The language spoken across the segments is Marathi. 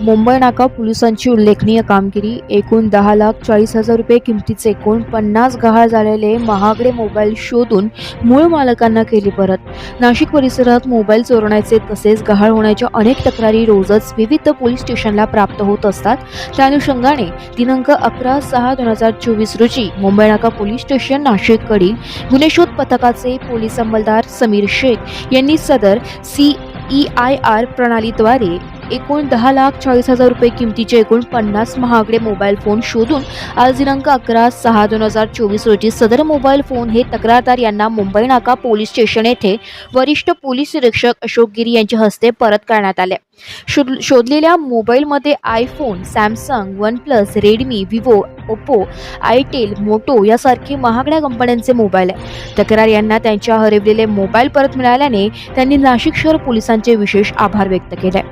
मुंबई नाका पोलिसांची उल्लेखनीय कामगिरी. एकूण दहा लाख चाळीस हजार रुपये किमतीचे एकूण पन्नास गहाळ झालेले महागडे मोबाईल शोधून मूळ मालकांना केली परत. नाशिक परिसरात मोबाईल चोरण्याचे तसेच गहाळ होण्याच्या अनेक तक्रारी रोजच विविध पोलीस स्टेशनला प्राप्त होत असतात. त्या अनुषंगाने दिनांक अकरा सहा दोन हजार चोवीस रोजी मुंबई नाका पोलीस स्टेशन नाशिककडील गुन्हेशोध पथकाचे पोलीस अंमलदार समीर शेख यांनी सदर सी ई आय आर प्रणालीद्वारे एकूण दहा लाख चाळीस हजार रुपये किमतीचे एकूण पन्नास महागडे मोबाईल फोन शोधून आज दिनांक अकरा सहा दोन हजार चोवीस रोजी सदर मोबाईल फोन हे तक्रारदार यांना मुंबई नाका पोलीस स्टेशन येथे वरिष्ठ पोलीस निरीक्षक अशोक गिरी यांच्या हस्ते परत करण्यात आले. शोध शोधलेल्या मोबाईलमध्ये iPhone Samsung OnePlus Redmi Vivo Oppo itel Moto यासारखे महागड्या कंपन्यांचे मोबाईल आहे. तक्रार यांना त्यांच्या हरवलेले मोबाईल परत मिळाल्याने त्यांनी नाशिक शहर पोलिसांचे विशेष आभार व्यक्त केले.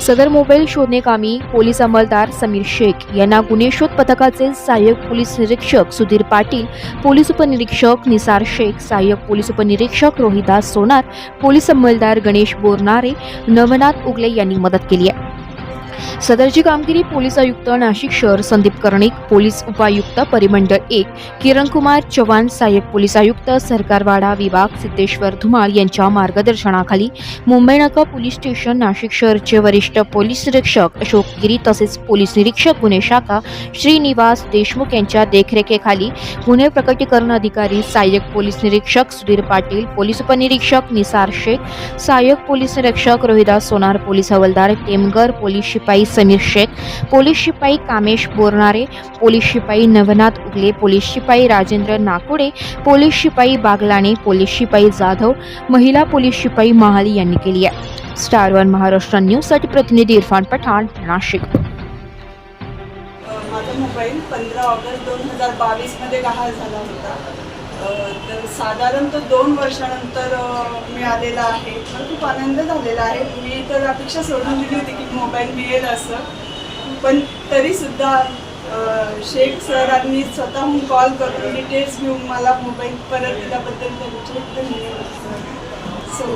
सदर मोबाईल शोधणे कामी पोलीस अंमलदार समीर शेख यांना गुन्हे शोध पथकाचे सहाय्यक पोलीस निरीक्षक सुधीर पाटील पोलीस उपनिरीक्षक निसार शेख सहाय्यक पोलीस उपनिरीक्षक रोहिदास सोनार पोलीस अंमलदार गणेश बोरनारे नवनाथ उगले यांनी मदत केली आहे. सदरची कामगिरी पोलीस आयुक्त नाशिक शहर संदीप कर्णिक पोलीस उपायुक्त परिमंडळ एक किरण कुमार चव्हाण सहाय्यक पोलीस आयुक्त सरकारवाडा विभाग सिद्धेश्वर धुमाळ यांच्या मार्गदर्शनाखाली मुंबई नाका पोलीस स्टेशन नाशिक शहरचे वरिष्ठ पोलीस निरीक्षक अशोक गिरी तसेच पोलीस निरीक्षक गुन्हे शाखा श्रीनिवास देशमुख यांच्या देखरेखेखाली गुन्हे प्रकटीकरण अधिकारी सहाय्यक पोलीस निरीक्षक सुधीर पाटील पोलीस उपनिरीक्षक निसार शेख सहाय्यक पोलीस निरीक्षक रोहिदास सोनार पोलीस हवालदार टेमगर पोलीस शिपाई समीर शेख पोलीस शिपाई कामेश बोरणारे पोलीस शिपाई नवनाथ उगले पोलीस शिपाई राजेंद्र नाकोडे पोलीस शिपाई बागलाणे पोलीस शिपाई जाधव महिला पोलीस शिपाई महाली यांनी केली आहे. स्टार वन महाराष्ट्र न्यूजसाठी प्रतिनिधी इरफान पठाण नाशिक. माझा मोबाईल पंधरा ऑगस्ट दोन हजार बावीसमध्ये गहाळ झाला होता. साधारणतः दोन वर्षानंतर मिळालेला आहे. मला खूप आनंद झालेला आहे. मी तर अपेक्षा सोडून दिली होती की मोबाईल मिळेल असं. पण तरीसुद्धा शेख सरांनी स्वतःहून कॉल करून डिटेल्स घेऊन मला मोबाईल परत दिल्याबद्दल त्यांचे धन्यवाद सर सो